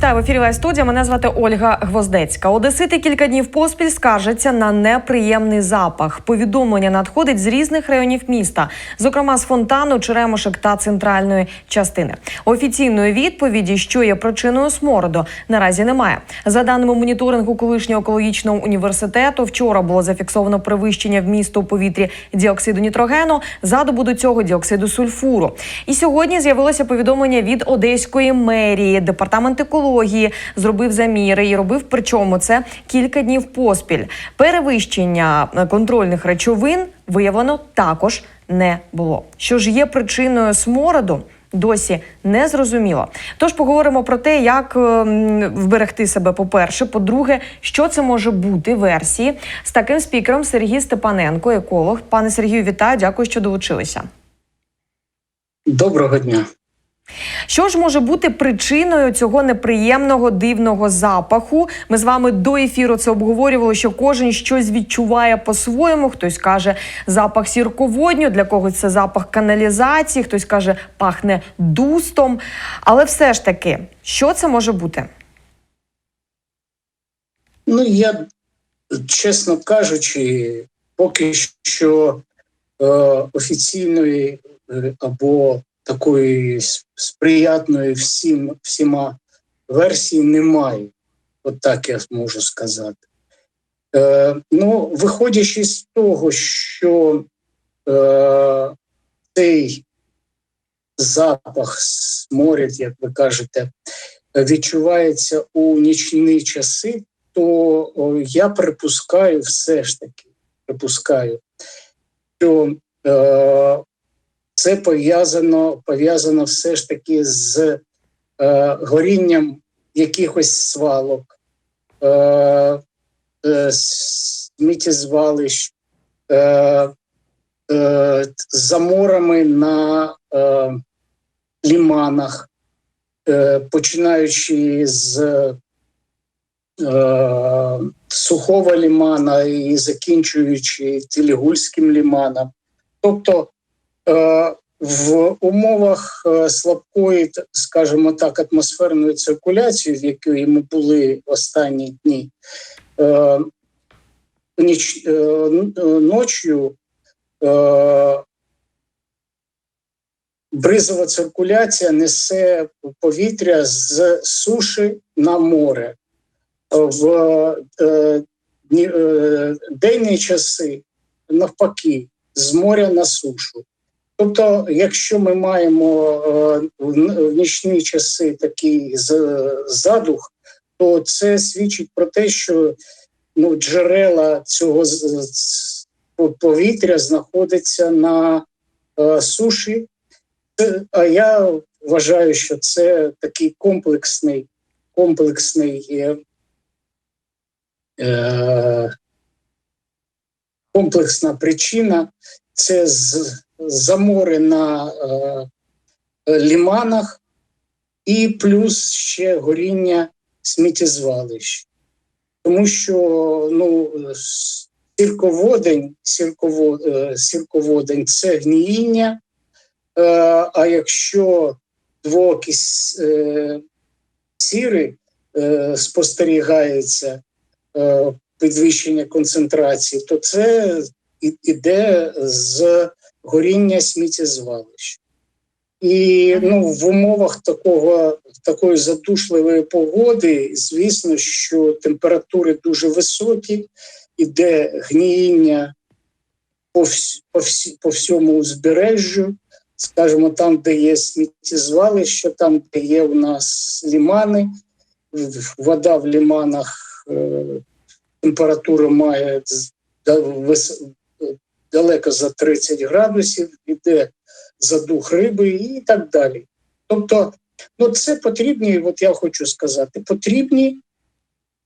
Вітаю в ефірі Лайв студія. Мене звати Ольга Гвоздецька. Одесити кілька днів поспіль скаржаться на неприємний запах. Повідомлення надходить з різних районів міста, зокрема з фонтану, Черемошек та центральної частини. Офіційної відповіді, що є причиною смороду, наразі немає. За даними моніторингу колишнього екологічного університету, вчора було зафіксовано перевищення вмісту у повітрі діоксиду нітрогену за добу до цього діоксиду сульфуру. І сьогодні з'явилося повідомлення від Одеської мерії. Департамент екології зробив заміри і робив причому це кілька днів поспіль. Перевищення е, контрольних речовин виявлено також не було. Що ж є причиною смороду? Досі не зрозуміло. Тож поговоримо про те, як ем, вберегти себе. По-перше, по-друге, що це може бути версії з таким спікером Сергій Степаненко, еколог. Пане Сергію, вітаю, дякую, що долучилися. Доброго дня. Що ж може бути причиною цього неприємного дивного запаху? Ми з вами до ефіру це обговорювали, що кожен щось відчуває по-своєму. Хтось каже запах сірководню, для когось це запах каналізації, хтось каже пахне дустом. Але все ж таки, що це може бути? Ну, я, чесно кажучи, поки що е, офіційної е, або такої сприятної всім, всіма версії немає. От так я можу сказати. Е, ну, виходячи з того, що е, цей запах сморід, як ви кажете, відчувається у нічні часи, то о, я припускаю все ж таки, припускаю, що е, це пов'язано, пов'язано все ж таки з е, горінням якихось свалок, е, е, сміттєзвалищ, е, е, заморами на е, ліманах, е, починаючи з е, сухого лімана і закінчуючи Тілігульським ліманом. Тобто в умовах е, слабкої, скажімо так, атмосферної циркуляції, в якій ми були останні дні, е, ніч, е, е, ночью е, бризова циркуляція несе повітря з суші на море в е, е, денні часи навпаки з моря на сушу. Тобто, якщо ми маємо е, в нічні часи такий задух, то це свідчить про те, що ну, джерела цього повітря знаходяться на е, суші. А я вважаю, що це такий комплексний, комплексний е, е, комплексна причина це з, замори на е, ліманах і плюс ще горіння сміттєзвалищ. Тому що ну, сірководень, сірково, е, сірководень це гніїння, е, а якщо двокись е, сіри е, спостерігається е, підвищення концентрації, то це іде з горіння сміттєзвалищ. І ну, в умовах такого, такої задушливої погоди, звісно, що температури дуже високі, іде гніїння по, вс- по, всі- по всьому узбережжю, скажімо, там, де є сміттєзвалища, там, де є у нас лімани, вода в ліманах е, температура має далеко за 30 градусів, іде задух риби і так далі. Тобто, ну це потрібні, от я хочу сказати, потрібні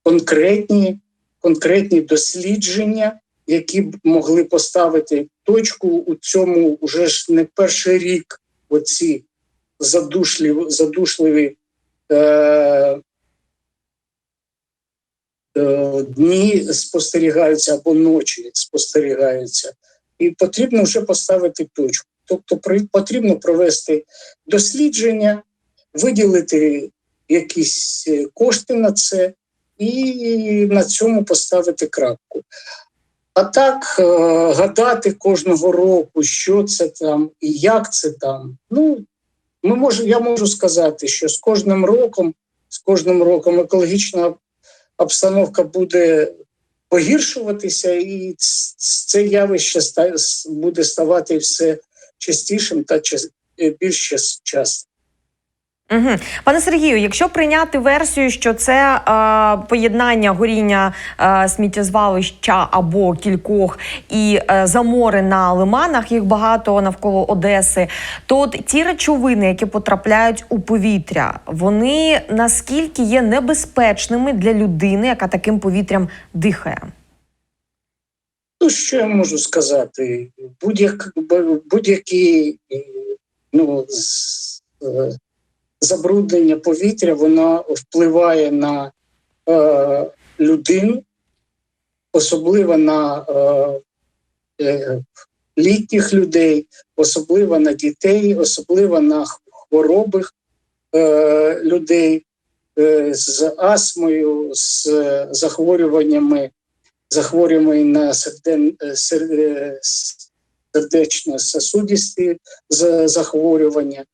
конкретні, конкретні дослідження, які б могли поставити точку у цьому вже ж не перший рік. Оці задушливі, задушливі е, е, дні спостерігаються або ночі спостерігаються, і потрібно вже поставити точку. Тобто, потрібно провести дослідження, виділити якісь е, кошти на це і на цьому поставити крапку. А так е, гадати кожного року, що це там і як це там. Ну, ми може, я можу сказати, що з кожним роком, з кожним роком екологічна обстановка буде погіршуватися, і це явище буде ставати все частішим та е, більш часто. Угу. Пане Сергію, якщо прийняти версію, що це е, поєднання горіння е, сміттєзвалища або кількох і е, замори на лиманах, їх багато навколо Одеси, то от ті речовини, які потрапляють у повітря, вони наскільки є небезпечними для людини, яка таким повітрям дихає? Ну, що я можу сказати? Будь-як, будь-які е, ну, з- е, забруднення повітря воно впливає на е, людину, особливо на е, е, літніх людей, особливо на дітей, особливо на хвороби е, людей е, з астмою, з захворюваннями захворювань на серден- е, е, с- сердечно-сосудисті захворювання.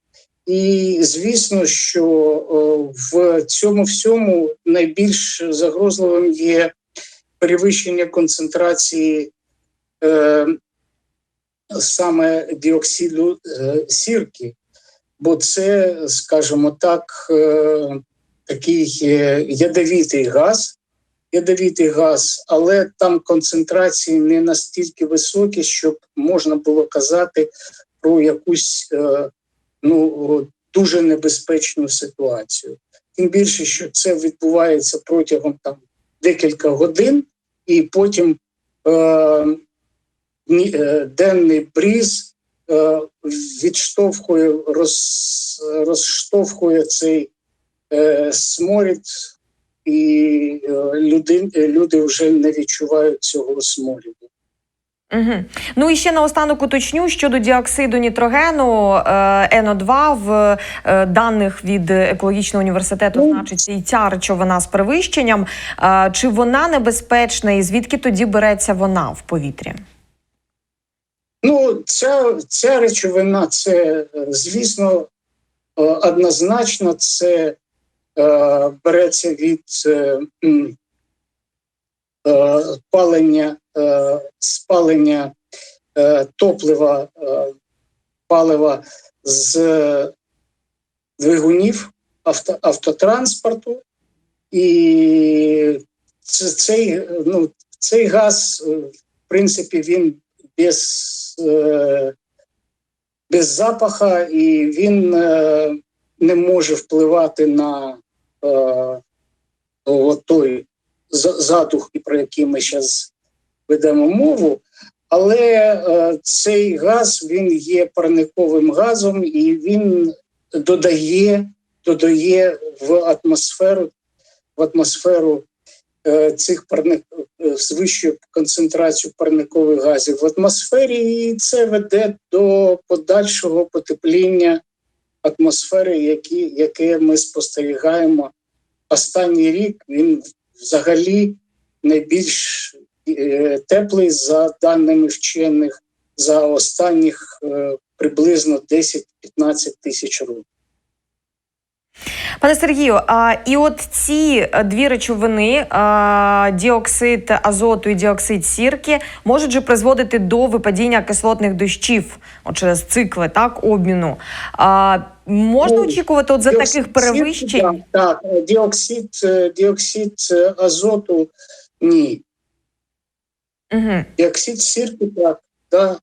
І звісно, що е, в цьому всьому найбільш загрозливим є перевищення концентрації е, саме діоксиду е, сірки, бо це, скажімо так, е, такий е, ядовітий газ, ядовітий газ, але там концентрації не настільки високі, щоб можна було казати про якусь е, ну, дуже небезпечну ситуацію. Тим більше, що це відбувається протягом там декілька годин, і потім е, е, денний бріз е, відштовхує, роз, розштовхує цей е, сморід і е, люди, люди вже не відчувають цього сморіду. Угу. Ну і ще наостанок уточню щодо діоксиду нітрогену е, НО2 в е, даних від екологічного університету Ну. значиться і ця речовина з перевищенням. Е, чи вона небезпечна, і звідки тоді береться вона в повітрі? Ну, ця, ця речовина, це, звісно, е, однозначно це е, береться від е, е, палення, спалення е, топлива, е, палива з двигунів авто, автотранспорту. І цей, е, ну, цей газ, е, в принципі, він без, е, без запаха, і він е, не може впливати на е, той за- задух, про який ми зараз ведемо мову. Але е, цей газ він є парниковим газом, і він додає, додає в атмосферу, в атмосферу е, цих парник е, звищує концентрацію парникових газів в атмосфері, і це веде до подальшого потепління атмосфери, які, яке ми спостерігаємо останній рік. Він взагалі найбільш теплий за даними вчених за останніх е, приблизно 10-15 тисяч років. Пане Сергію, а і от ці е, дві речовини, а, діоксид азоту і діоксид сірки, можуть же призводити до випадіння кислотних дощів от через цикли так обміну. А, можна Ну, очікувати от за таких перевищень? сірки, Так, так, діоксид, е, діоксид е, азоту ні. Угу. Діоксид сірки, так, да.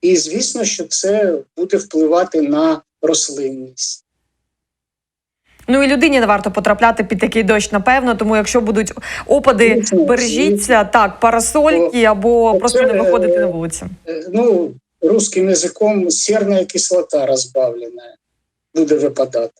І звісно, що це буде впливати на рослинність. Ну і людині не варто потрапляти під такий дощ, напевно. Тому якщо будуть опади, бережіться так, парасольки або Оце, просто не виходити на вулицю. Е, Ну, русским язиком серна кислота розбавлена буде випадати.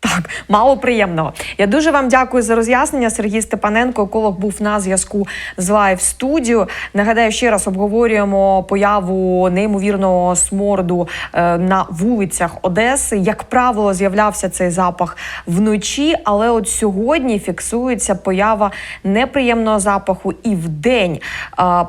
Так, мало приємного. Я дуже вам дякую за роз'яснення. Сергій Степаненко, еколог, був на зв'язку з лайв студіо. Нагадаю, ще раз обговорюємо появу неймовірного сморду е, на вулицях Одеси. Як правило, з'являвся цей запах вночі, але от сьогодні фіксується поява неприємного запаху і вдень.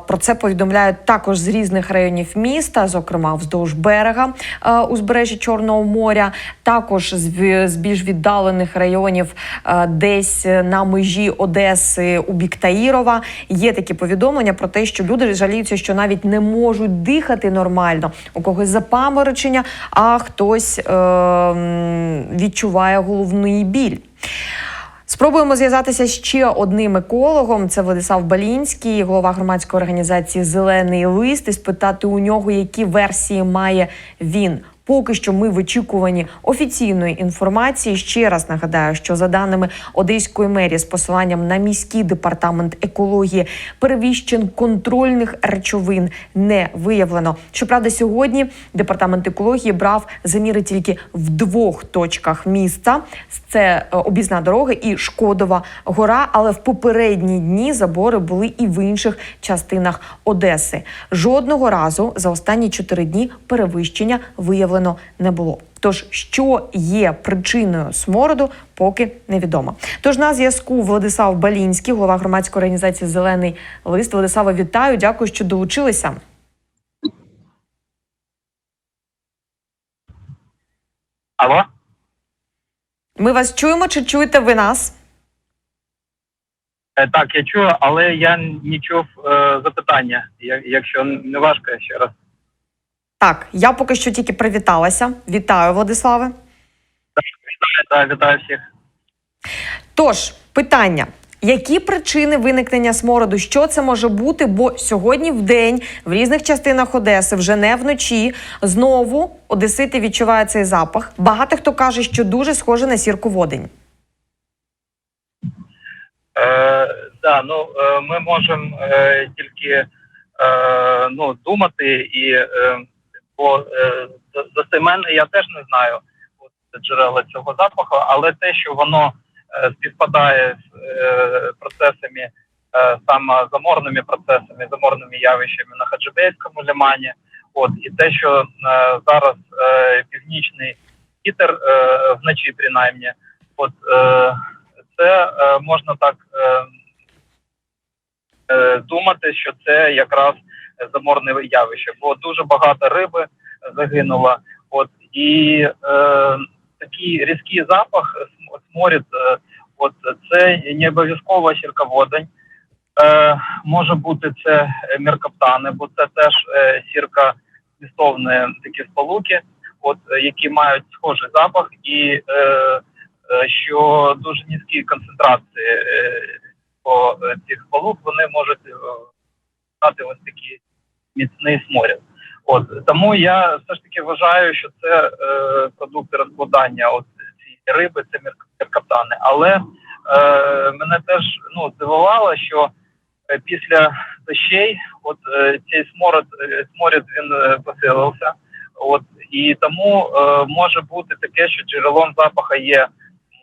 Про це повідомляють також з різних районів міста, зокрема вздовж берега е, узбережжя Чорного моря, також з з більш віддалених районів, е, десь на межі Одеси у бік Таїрова. Є такі повідомлення про те, що люди жаліються, що навіть не можуть дихати нормально. У когось запаморочення, а хтось е, відчуває головний біль. Спробуємо зв'язатися ще одним екологом. Це Владислав Балінський, голова громадської організації Зелений лист, і спитати у нього, які версії має він. Поки що ми в очікуванні офіційної інформації. Ще раз нагадаю, що за даними Одеської мерії з посиланням на міський департамент екології перевіщен контрольних речовин не виявлено. Щоправда, сьогодні департамент екології брав заміри тільки в двох точках міста: це е, об'їзна дорога і Шкодова гора. Але в попередні дні забори були і в інших частинах Одеси. Жодного разу за останні чотири дні перевищення виявлено не було. Тож, що є причиною смороду, поки невідомо. Тож на зв'язку Владислав Балінський, голова громадської організації Зелений лист. Владислава, вітаю. Дякую, що долучилися. Алло? Ми вас чуємо чи чуєте ви нас? Е, Так, я чую, але я не чув е, запитання. Якщо не важко, ще раз. Так, я поки що тільки привіталася. Вітаю, Владиславе. Вітаю, вітаю всіх. Тож, питання. Які причини виникнення смороду? Що це може бути? Бо сьогодні в день в різних частинах Одеси, вже не вночі, знову одесити відчувають цей запах. Багато хто каже, що дуже схоже на сірку водень. Е, да, ну, е, ми можемо е, тільки е, ну, думати, і е, бо е, до- достеменно я теж не знаю от, джерела цього запаху, але те, що воно е, співпадає з е, процесами, е, саме заморними процесами, заморними явищами на Хаджибейському лимані, от і те, що е, зараз е, північний вітер е, вночі, принаймні, от е, це е, можна так е, е, думати, що це якраз заморне явище, бо дуже багато риби загинуло. От і е, такий різкий запах см- сморід, е, от це не обов'язково сірководень. Е, може бути це меркаптани, бо це теж е, сірка змістовні такі сполуки, от які мають схожий запах і е, е, що дуже низькі концентрації е, по е, цих сполук вони можуть е, дати ось такий міцний сморід. От тому я все ж таки вважаю, що це е, продукти розкладання от цієї риби, це меркаптани. Але е, мене теж ну здивувало, що е, після дощей, от е, цей сморід, е, сморід він е, посилився. От і тому е, може бути таке, що джерелом запаха є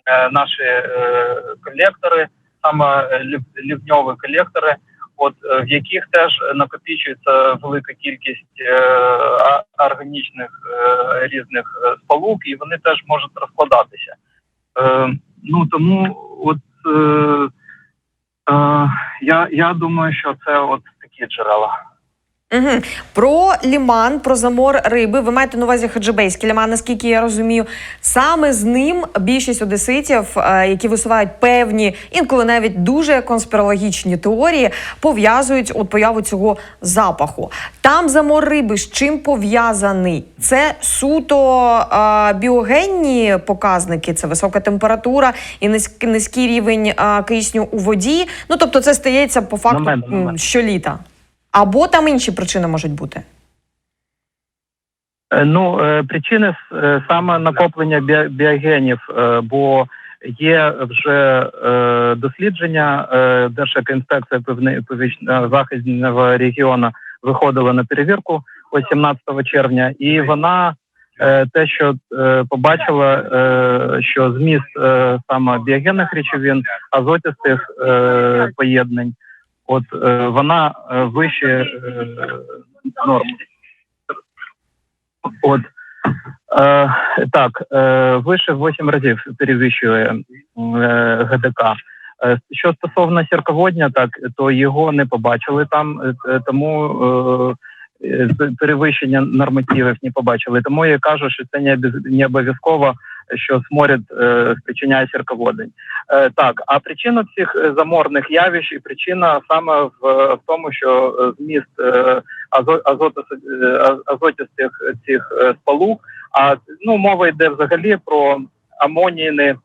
е, наші е, колектори, саме лів- лівньові колектори, от е, в яких теж накопичується велика кількість е, органічних е, різних сполук, і вони теж можуть розкладатися. Ну тому, от я, я думаю, що це от такі джерела. Угу. Про ліман, про замор риби. Ви маєте на увазі хаджибейський ліман, наскільки я розумію. Саме з ним більшість одеситів, е, які висувають певні, інколи навіть дуже конспірологічні теорії, пов'язують от появу цього запаху. Там замор риби з чим пов'язаний? Це суто е, біогенні показники, це висока температура і низьк- низький рівень е, кисню у воді. Ну тобто, це стається по факту щоліта. Або там інші причини можуть бути. Е, Ну, е, причини е, саме накоплення біо- біогенів, бо є вже дослідження, Держекоінспекція північно-західного регіону виходила на перевірку ось 17 червня, і вона те, що побачила, що зміст саме біогенних речовин, азотистих е, поєднань, от е, вона е, вище е, норм. От е, так, е, вище в 8 разів перевищує е, ГДК. Що стосовно сірководня, так то його не побачили там, тому е, перевищення нормативів не побачили. Тому я кажу, що це не обов'язково, що сморід е, спричиняє сірководень. Е, так, а причина цих е, заморних явищ і причина саме в, в тому, що зміст азо, азоту, азотістих цих сполук, а ну мова йде взагалі про амонійне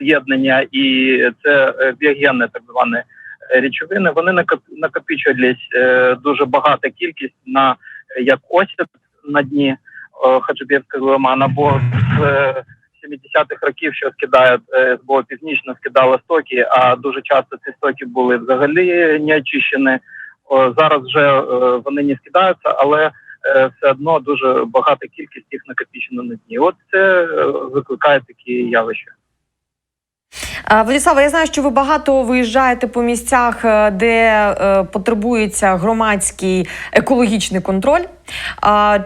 з'єднання, і це біогенне так зване речовини. Вони накоп- накопичувались дуже багата кількість на як осід на дні Хаджибєвського лиману, або з 70-х років, що скидає е, СБО північно скидала стоки, а дуже часто ці стоки були взагалі не очищені. Зараз вже е, вони не скидаються, але е, все одно дуже багата кількість їх накопічено на дні. От це е, викликає такі явища. Владислава, я знаю, що ви багато виїжджаєте по місцях, е, де е, потребується громадський екологічний контроль.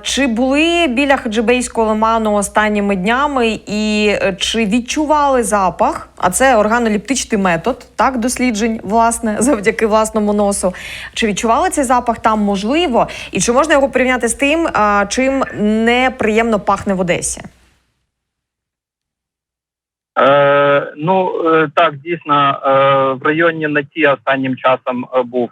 Чи були біля Хаджибейського лиману останніми днями, і е, чи відчували запах? А це органоліптичний метод, так, досліджень, власне, завдяки власному носу. Чи відчували цей запах там можливо? І чи можна його порівняти з тим, чим неприємно пахне в Одесі? Е, ну е, так, дійсно, е, в районі Наті останнім часом е, був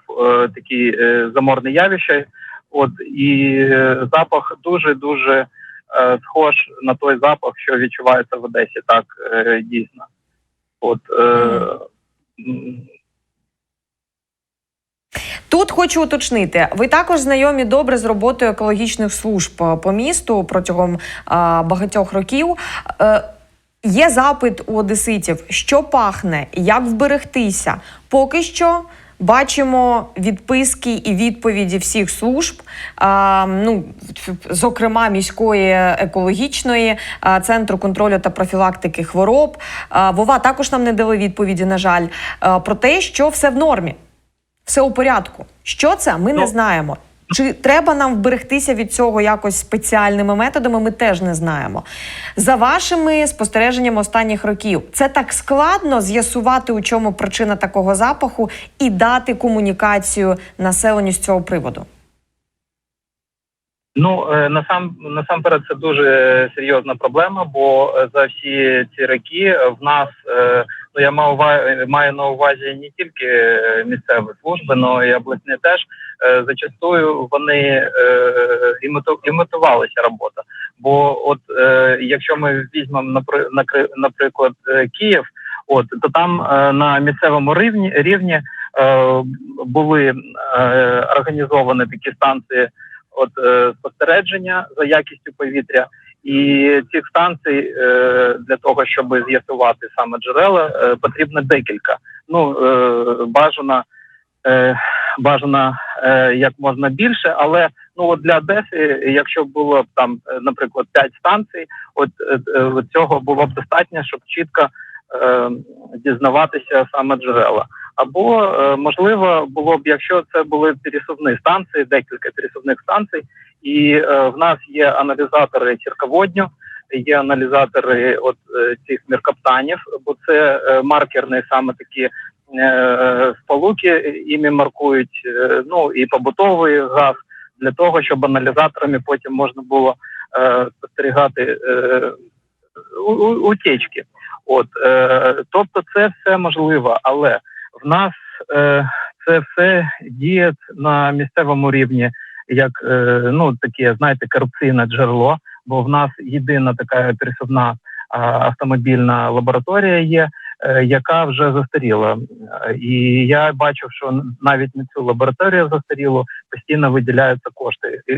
такий заморне явище. От і запах дуже дуже схож на той запах, що відчувається в Одесі. Так дійсно. От Тут хочу уточнити, ви також знайомі добре з роботою екологічних служб по місту протягом а, багатьох років. Е, є запит у одеситів, що пахне, як вберегтися. Поки що бачимо відписки і відповіді всіх служб, а, ну, зокрема міської екологічної, а, центру контролю та профілактики хвороб. А, Вова також нам не дали відповіді, на жаль, а, про те, що все в нормі все у порядку. Що це? Ми не Ну. знаємо. Чи треба нам вберегтися від цього якось спеціальними методами? Ми теж не знаємо. За вашими спостереженнями останніх років, це так складно з'ясувати, у чому причина такого запаху, і дати комунікацію населенню з цього приводу. Ну е, насам насамперед це дуже серйозна проблема, бо е, за всі ці роки в нас е, ну я маю маю на увазі не тільки місцеві служби, але й обласні теж зачастую вони е, робота. Бо от е, якщо ми візьмемо наприклад е, Київ, от то там е, на місцевому рівні рівні е, були е, організовані такі станції от е, спостереження за якістю повітря, і цих станцій е, для того, щоб з'ясувати саме джерела, е, потрібно декілька. Ну е, бажано е, бажано е, як можна більше, але ну от для Одеси, якщо було б там, е, наприклад, 5 станцій, от е, е, цього було б достатньо, щоб чітко е, дізнаватися саме джерела. Або е, можливо було б, якщо це були пересувні станції, декілька пересувних станцій, і е, в нас є аналізатори цірководню, є аналізатори от е, цих міркоптанів, бо це маркерні саме такі сполуки, іми маркують е, ну і побутовий газ для того, щоб аналізаторами потім можна було е, спостерігати е, утечки. От е, тобто, це все можливо, але в нас е, це все діє на місцевому рівні, як е, ну таке, знаєте, корупційне джерело. Бо в нас єдина така пересувна автомобільна лабораторія є, е, яка вже застаріла. Е, І я бачив, що навіть на цю лабораторію застарілу постійно виділяються кошти. І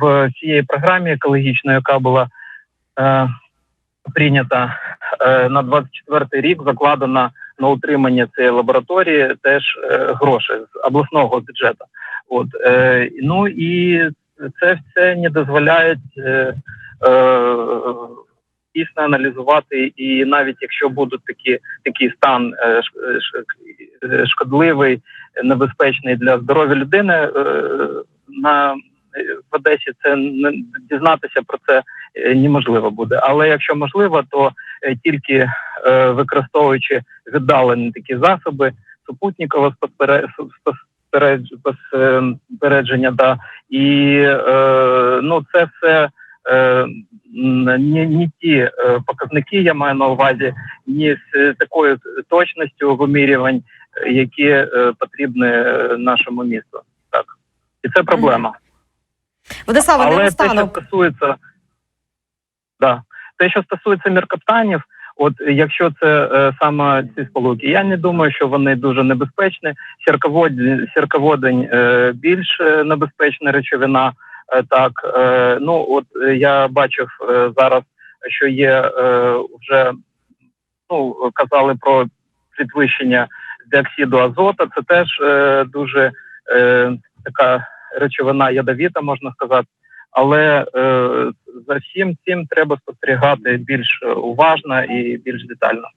в цієї програмі екологічної, яка була е, прийнята е, на 24 рік, закладена на утримання цієї лабораторії теж е, гроші з обласного бюджету. От е, ну і це все не дозволяє е, е, дійсно аналізувати, і навіть якщо будуть такі такий стан е, е, е, шкодливий, небезпечний для здоров'я людини, на в Одесі це не дізнатися про це неможливо буде. Але якщо можливо, то тільки використовуючи віддалені такі засоби, супутникове спостере- спостереження, да, і ну це все е, не, не ті е, показники, я маю на увазі, ні з такою точністю вимірювань, які е, потрібні нашому місту. Так. І це проблема. Владислава, Але те, що стосується, да, те, що стосується міркоптанів, от якщо це е, саме ці сполуки, я не думаю, що вони дуже небезпечні. Сірководень, сірководень е, більш небезпечна речовина. Е, так, е, ну от е, я бачив зараз, що є вже ну казали про підвищення диоксиду азоту. Це теж дуже така речовина ядовіта, можна сказати. Але за всім цим треба спостерігати більш уважно і більш детально.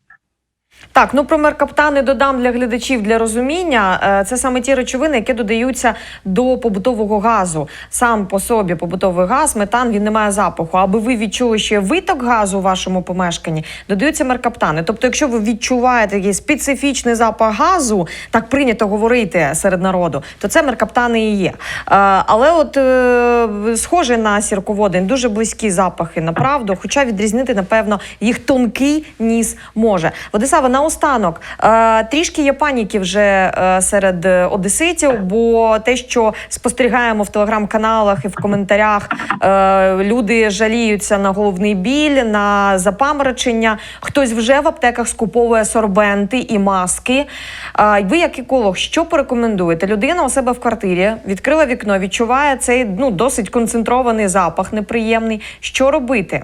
Так, ну про меркаптани додам для глядачів для розуміння. Е, Це саме ті речовини, які додаються до побутового газу. Сам по собі побутовий газ, метан він не має запаху. Аби ви відчули ще виток газу у вашому помешканні, додаються меркаптани. Тобто, якщо ви відчуваєте якийсь специфічний запах газу, так прийнято говорити серед народу, то це меркаптани і є. Е, Але от е, схоже на сірководень, дуже близькі запахи, направду, хоча відрізнити, напевно, їх тонкий ніс може. Владислава, наостанок, е, трішки є паніки вже е, серед е, одеситів, бо те, що спостерігаємо в телеграм-каналах і в коментарях, люди жаліються на головний біль, на запаморочення. Хтось вже в аптеках скуповує сорбенти і маски. Ви, як еколог, що порекомендуєте? Людина у себе в квартирі відкрила вікно, відчуває цей ну досить концентрований запах, неприємний. Що робити?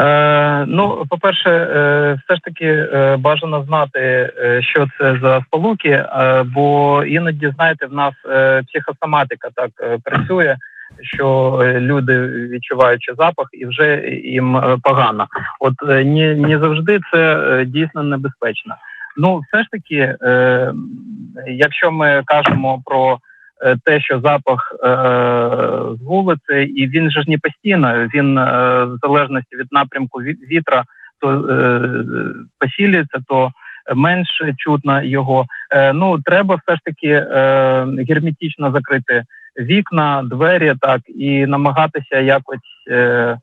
Е, ну, по-перше, е, все ж таки е, бажано знати, що це за сполуки, бо іноді, знаєте, в нас психосоматика так працює, що люди відчуваючи запах і вже їм погано. От е, не, завжди це дійсно небезпечно. Ну, все ж таки, якщо ми кажемо про те, що запах е, з вулиці, і він же ж не постійно, він е, в залежності від напрямку ві- вітра, то е, посилюється, то менше чутно його. Е, ну, треба все ж таки е, герметично закрити вікна, двері, так, і намагатися якось е,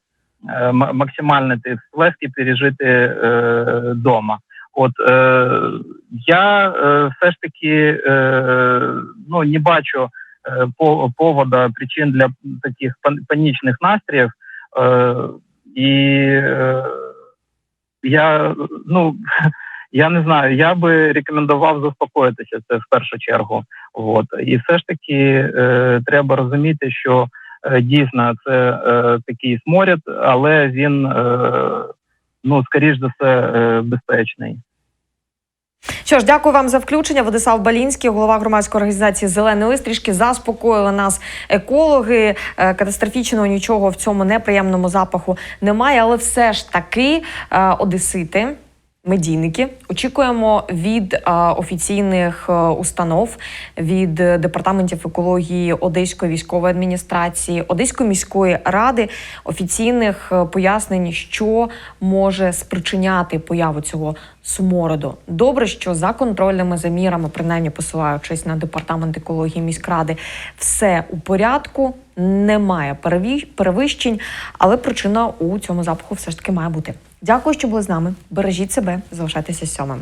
е, максимально ці сплески пережити е, вдома. От е, я е, все ж таки е, ну, не бачу е, по- повода причин для таких пан- панічних настроїв. Е, і е, я ну я не знаю, я би рекомендував заспокоїтися це в першу чергу. От і все ж таки е, треба розуміти, що е, дійсно це е, такий сморід, але він е, ну скоріш за все е, безпечний. Що ж, дякую вам за включення. Владислав Балінський, голова громадської організації Зелений лист. Трішки заспокоїли нас екологи. Е, Катастрофічного нічого в цьому неприємному запаху немає, але все ж таки е, одесити. Медійники очікуємо від офіційних е, установ, від е, департаментів екології Одеської військової адміністрації, Одеської міської ради офіційних е, пояснень, що може спричиняти появу цього смороду. Добре, що за контрольними замірами, принаймні посилаючись на департамент екології міськради, все у порядку, немає перевищень, але причина у цьому запаху все ж таки має бути. Дякую, що були з нами. Бережіть себе, залишайтеся сьомим.